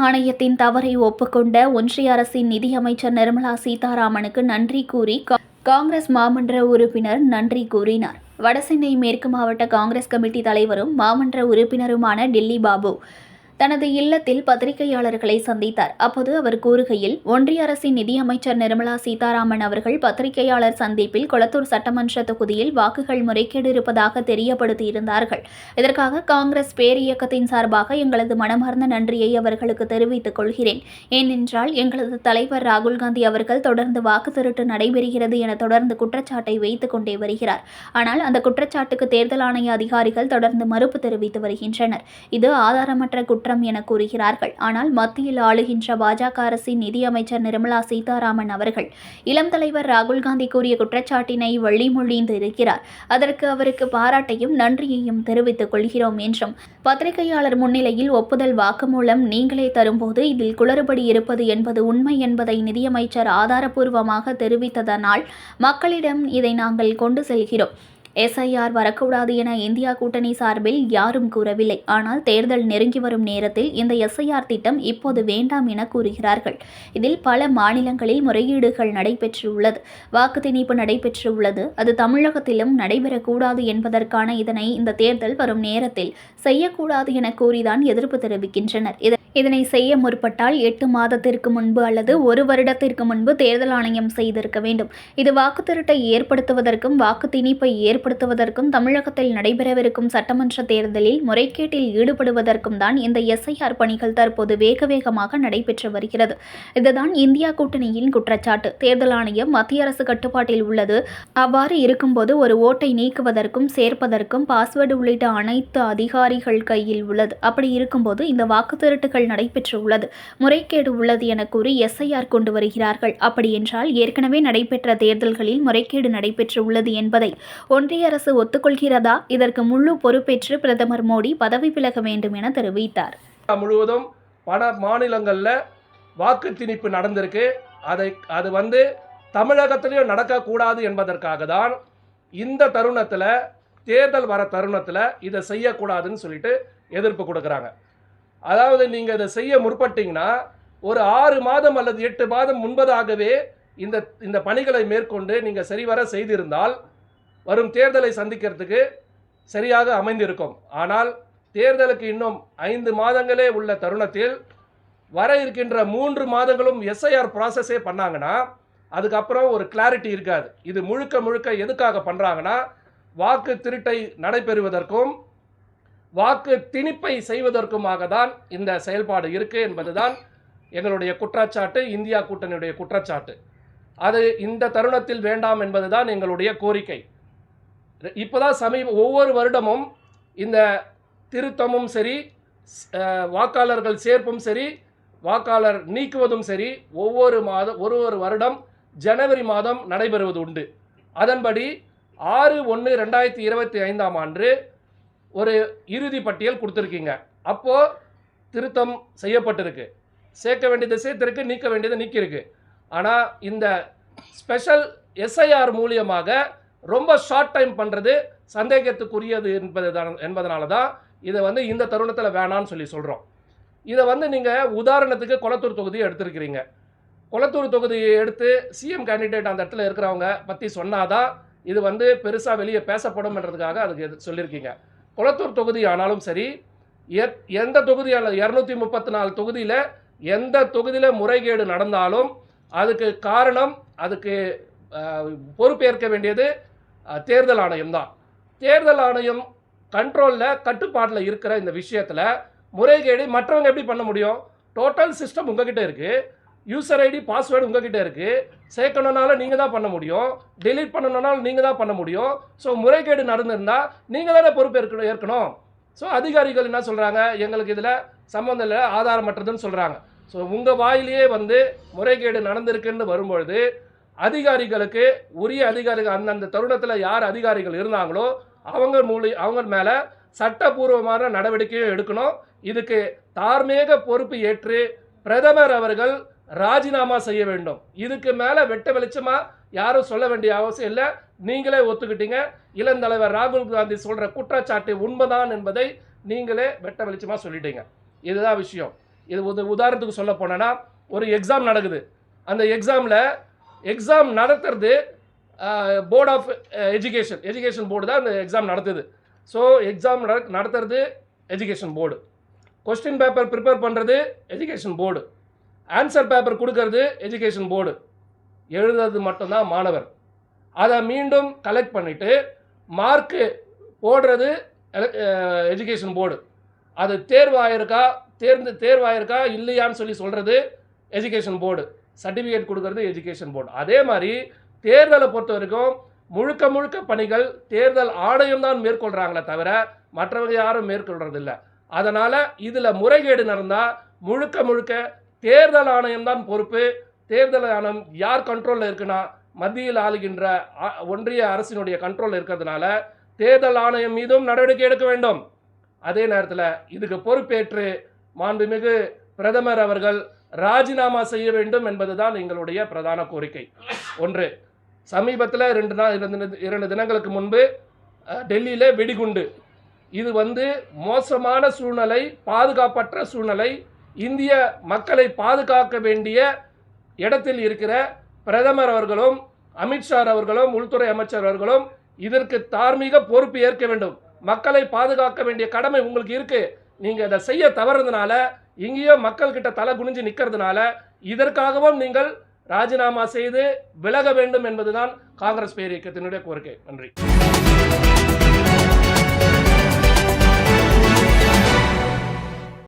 ஆணையத்தின் தவறை ஒப்புக்கொண்ட ஒன்றிய அரசின் நிதியமைச்சர் நிர்மலா சீதாராமனுக்கு நன்றி கூறி கா- காங்கிரஸ் மாமன்ற உறுப்பினர் நன்றி கூறினார். வடசென்னை மேற்கு மாவட்ட காங்கிரஸ் கமிட்டி தலைவரும் மாமன்ற உறுப்பினருமான டில்லி பாபு தனது இல்லத்தில் பத்திரிகையாளர்களை சந்தித்தார். அப்போது அவர் கூறுகையில் ஒன்றிய அரசின் நிதியமைச்சர் நிர்மலா சீதாராமன் அவர்கள் பத்திரிகையாளர் சந்திப்பில் கொளத்தூர் சட்டமன்ற தொகுதியில் வாக்குகள் முறைகேடு இருப்பதாக தெரியப்படுத்தியிருந்தார்கள். இதற்காக காங்கிரஸ் பேரியக்கத்தின் சார்பாக எங்களது மனமார்ந்த நன்றியை அவர்களுக்கு தெரிவித்துக் கொள்கிறேன். ஏனென்றால் எங்களது தலைவர் ராகுல் காந்தி அவர்கள் தொடர்ந்து வாக்கு திருட்டு நடைபெறுகிறது என தொடர்ந்து குற்றச்சாட்டை வைத்துக் கொண்டே வருகிறார். ஆனால் அந்த குற்றச்சாட்டுக்கு தேர்தல் ஆணைய அதிகாரிகள் தொடர்ந்து மறுப்பு தெரிவித்து வருகின்றனர். இது ஆதாரமற்ற குற்ற குற்றம் என கூறுகிறார்கள். ஆனால் மத்தியில் ஆளுகின்ற பாஜக அரசின் நிதியமைச்சர் நிர்மலா சீதாராமன் அவர்கள் இளம் தலைவர் ராகுல் காந்தி கூறிய குற்றச்சாட்டினை வழிமொழிந்து இருக்கிறார். அதற்கு அவருக்கு பாராட்டையும் நன்றியையும் தெரிவித்துக் கொள்கிறோம் என்றும் பத்திரிகையாளர் முன்னிலையில் ஒப்புதல் வாக்குமூலம் நீங்களே தரும்போது இதில் குளறுபடி இருப்பது என்பது உண்மை என்பதை நிதியமைச்சர் ஆதாரபூர்வமாக தெரிவித்ததனால் மக்களிடம் இதை நாங்கள் கொண்டு செல்கிறோம். எஸ்ஐஆர் வரக்கூடாது என இந்தியா கூட்டணி சார்பில் யாரும் கூறவில்லை. ஆனால் தேர்தல் நெருங்கி வரும் நேரத்தில் இந்த எஸ்ஐஆர் திட்டம் இப்போது வேண்டாம் என கூறுகிறார்கள். இதில் பல மாநிலங்களில் முறையீடுகள் நடைபெற்றுள்ளது. வாக்கு திணிப்பு நடைபெற்றுள்ளது. அது தமிழகத்திலும் நடைபெறக்கூடாது என்பதற்கான இதனை இந்த தேர்தல் வரும் நேரத்தில் செய்யக்கூடாது என கூறிதான் எதிர்ப்பு தெரிவிக்கின்றனர். இதனை செய்ய முற்பட்டால் எட்டு மாதத்திற்கு முன்பு அல்லது ஒரு வருடத்திற்கு முன்பு தேர்தல் ஆணையம் செய்திருக்க வேண்டும். இது வாக்கு திருட்டை ஏற்படுத்துவதற்கும் வாக்கு திணிப்பை ஏற்படுத்துவதற்கும் தமிழகத்தில் நடைபெறவிருக்கும் சட்டமன்ற தேர்தலில் முறைகேட்டில் ஈடுபடுவதற்கும் தான் இந்த எஸ்ஐஆர் பணிகள் தற்போது வேக வேகமாக நடைபெற்று வருகிறது. இதுதான் இந்தியா கூட்டணியின் குற்றச்சாட்டு. தேர்தல் ஆணையம் மத்திய அரசு கட்டுப்பாட்டில் உள்ளது. அவ்வாறு இருக்கும்போது ஒரு ஓட்டை நீக்குவதற்கும் சேர்ப்பதற்கும் பாஸ்வேர்டு உள்ளிட்ட அனைத்து அதிகாரிகள் கையில் உள்ளது. அப்படி இருக்கும்போது இந்த வாக்கு திருட்டுகள் நடைபெற்று உள்ளது முறைகேடு உள்ளது என கூறி எஸ்ஐஆர் கொண்டு வருகிறார்கள். அப்படி என்றால் ஏற்கனவே நடைபெற்ற தேர்தல்களில் முறைகேடு நடைபெற்று உள்ளது என்பதை ஒன்றிய அரசு ஒத்துக்கொள்கிறதா? இதற்கு முழு பொறுப்பேற்று பிரதமர் மோடி பதவி விலக வேண்டும் என தெரிவித்தார். முழுவதும் பல மாநிலங்களில் வாக்கு திணிப்பு நடந்திருக்கு. அதை அது வந்து தமிழகத்திலையும் நடக்கக்கூடாது என்பதற்காக தான் இந்த தருணத்தில் தேர்தல் வர தருணத்தில் இதை செய்யக்கூடாதுன்னு சொல்லிட்டு எதிர்ப்பு கொடுக்குறாங்க. அதாவது நீங்கள் இதை செய்ய முற்பட்டீங்கன்னா ஒரு ஆறு மாதம் அல்லது எட்டு மாதம் முன்பதாகவே இந்த இந்த பணிகளை மேற்கொண்டு நீங்கள் சரிவர செய்திருந்தால் வரும் தேர்தலை சந்திக்கிறதுக்கு சரியாக அமைந்திருக்கும். ஆனால் தேர்தலுக்கு இன்னும் ஐந்து மாதங்களே உள்ள தருணத்தில் வர இருக்கின்ற மூன்று மாதங்களும் எஸ்ஐஆர் ப்ராசஸே பண்ணாங்கன்னா அதுக்கப்புறம் ஒரு கிளாரிட்டி இருக்காது. இது முழுக்க முழுக்க எதுக்காக பண்ணுறாங்கன்னா வாக்கு திருட்டை நடைபெறுவதற்கும் வாக்கு திணிப்பை செய்வதற்குமாக தான் இந்த செயல்பாடு இருக்குது என்பதுதான் எங்களுடைய குற்றச்சாட்டு இந்தியா கூட்டணியுடைய குற்றச்சாட்டு. அது இந்த தருணத்தில் வேண்டாம் என்பதுதான் எங்களுடைய கோரிக்கை. இப்போதான் சமீப ஒவ்வொரு வருடமும் இந்த திருத்தமும் சரி வாக்காளர்கள் சேர்ப்பும் சரி வாக்காளர் நீக்குவதும் சரி ஒவ்வொரு மாதம் ஒரு ஒரு வருடம் ஜனவரி மாதம் நடைபெறுவது உண்டு. அதன்படி ஆறு ஒன்று ரெண்டாயிரத்தி இருபத்தி ஐந்தாம் ஆண்டு ஒரு இறுதி பட்டியல் கொடுத்துருக்கீங்க. அப்போது திருத்தம் செய்யப்பட்டிருக்கு. சேர்க்க வேண்டியதை சேர்த்துருக்கு நீக்க வேண்டியதை நீக்கியிருக்கு ஆனால் இந்த ஸ்பெஷல் எஸ்ஐஆர் மூலியமாக ரொம்ப ஷார்ட் டைம் பண்ணுறது சந்தேகத்துக்குரியது என்பது என்பதனால தான் இதை வந்து இந்த தருணத்தில் வேணான்னு சொல்லி சொல்கிறோம் இதை வந்து நீங்கள் உதாரணத்துக்கு கொளத்தூர் தொகுதியை எடுத்திருக்கிறீங்க. கொளத்தூர் தொகுதியை எடுத்து சிஎம் கேண்டிடேட் அந்த இடத்துல இருக்கிறவங்க பற்றி சொன்னாதான் இது வந்து பெருசாக வெளியே பேசப்படும்ன்றதுக்காக அதுக்கு சொல்லியிருக்கீங்க. குளத்தூர் தொகுதி ஆனாலும் சரி எத் எந்த தொகுதியான இரநூத்தி முப்பத்தி நாலு தொகுதியில் எந்த தொகுதியில் முறைகேடு நடந்தாலும் அதுக்கு காரணம் அதுக்கு பொறுப்பேற்க வேண்டியது தேர்தல் ஆணையம் தான். தேர்தல் ஆணையம் கண்ட்ரோலில் கட்டுப்பாட்டில் இருக்கிற இந்த விஷயத்தில் முறைகேடு மற்றவங்க எப்படி பண்ண முடியும்? டோட்டல் சிஸ்டம் உங்ககிட்ட இருக்குது யூசர் ஐடி பாஸ்வேர்டு உங்ககிட்ட இருக்குது சேர்க்கணுன்னாலும் நீங்கள் தான் பண்ண முடியும். டெலீட் பண்ணணுன்னாலும் நீங்கள் தான் பண்ண முடியும். ஸோ முறைகேடு நடந்திருந்தால் நீங்கள் தானே பொறுப்பேற்க ஏற்கணும். ஸோ அதிகாரிகள் என்ன சொல்கிறாங்க எங்களுக்கு இதில் சம்மந்தம் இல்லை ஆதாரமற்றதுன்னு சொல்கிறாங்க ஸோ உங்கள் வாயிலேயே வந்து முறைகேடு நடந்திருக்குன்னு வரும்பொழுது அதிகாரிகளுக்கு உரிய அதிகாரிகள் அந்தந்த தருணத்தில் யார் அதிகாரிகள் இருந்தாங்களோ அவங்க மூலி அவங்க மேலே சட்டபூர்வமான நடவடிக்கையும் எடுக்கணும். இதுக்கு தார்மீக பொறுப்பு ஏற்று பிரதமர் அவர்கள் ராஜினாமா செய்ய வேண்டும். இதுக்கு மேலே வெட்ட வெளிச்சமாக யாரும் சொல்ல வேண்டிய அவசியம் இல்லை. நீங்களே ஒத்துக்கிட்டீங்க. இளந்தலைவர் ராகுல் காந்தி சொல்கிற குற்றச்சாட்டு உண்மைதான் என்பதை நீங்களே வெட்ட வெளிச்சமாக சொல்லிட்டீங்க. இதுதான் விஷயம். இது ஒரு உதாரணத்துக்கு சொல்ல போனேன்னா ஒரு எக்ஸாம் நடக்குது. அந்த எக்ஸாமில் எக்ஸாம் நடத்துறது board of education education board தான் அந்த எக்ஸாம் நடத்துது. ஸோ எக்ஸாம் நடத்துறது education board question paper prepare பண்ணுறது எஜுகேஷன் போர்டு ஆன்சர் பேப்பர் கொடுக்கறது எஜுகேஷன் போர்டு எழுதுறது மட்டும்தான் மாணவர். அதை மீண்டும் கலெக்ட் பண்ணிவிட்டு மார்க்கு போடுறது eh, எஜுகேஷன் போர்டு அது தேர்வாயிருக்கா தேர்ந்து தேர்வாயிருக்கா இல்லையான்னு சொல்லி சொல்கிறது எஜுகேஷன் போர்டு சர்டிஃபிகேட் கொடுக்கறது எஜுகேஷன் போர்டு அதே மாதிரி தேர்தலை பொறுத்த வரைக்கும் முழுக்க முழுக்க பணிகள் தேர்தல் ஆணையம் தான் மேற்கொள்கிறாங்களே தவிர மற்றவங்க யாரும் மேற்கொள்கிறதில்ல அதனால் இதில் முறைகேடு நடந்தால் முழுக்க முழுக்க தேர்தல் ஆணையம் தான் பொறுப்பு. தேர்தல் ஆணையம் யார் கண்ட்ரோலில் இருக்குன்னா மத்தியில் ஆளுகின்ற ஒன்றிய அரசினுடைய கண்ட்ரோல் இருக்கிறதுனால தேர்தல் ஆணையம் மீதும் நடவடிக்கை எடுக்க வேண்டும். அதே நேரத்தில் இதுக்கு பொறுப்பேற்று மாண்புமிகு பிரதமர் அவர்கள் ராஜினாமா செய்ய வேண்டும் என்பதுதான் எங்களுடைய பிரதான கோரிக்கை. ஒன்று சமீபத்தில் ரெண்டு நாள் இரண்டு இரண்டு தினங்களுக்கு முன்பு டெல்லியில் வெடிகுண்டு. இது வந்து மோசமான சூழ்நிலை பாதுகாப்பற்ற சூழ்நிலை இந்திய மக்களை பாதுகாக்க வேண்டிய இடத்தில் இருக்கிற பிரதமர் அவர்களும் அமித்ஷா அவர்களும் உள்துறை அமைச்சர் அவர்களும் இதற்கு தார்மீக பொறுப்பு ஏற்க வேண்டும். மக்களை பாதுகாக்க வேண்டிய கடமை உங்களுக்கு இருக்கு. நீங்க அதை செய்ய தவறுறதுனால இங்கேயோ மக்கள் கிட்ட தலை குனிஞ்சு நிக்கிறதுனால இதற்காகவும் நீங்கள் ராஜினாமா செய்து விலக வேண்டும் என்பதுதான் காங்கிரஸ் பேரியக்கத்தினுடைய கோரிக்கை. நன்றி.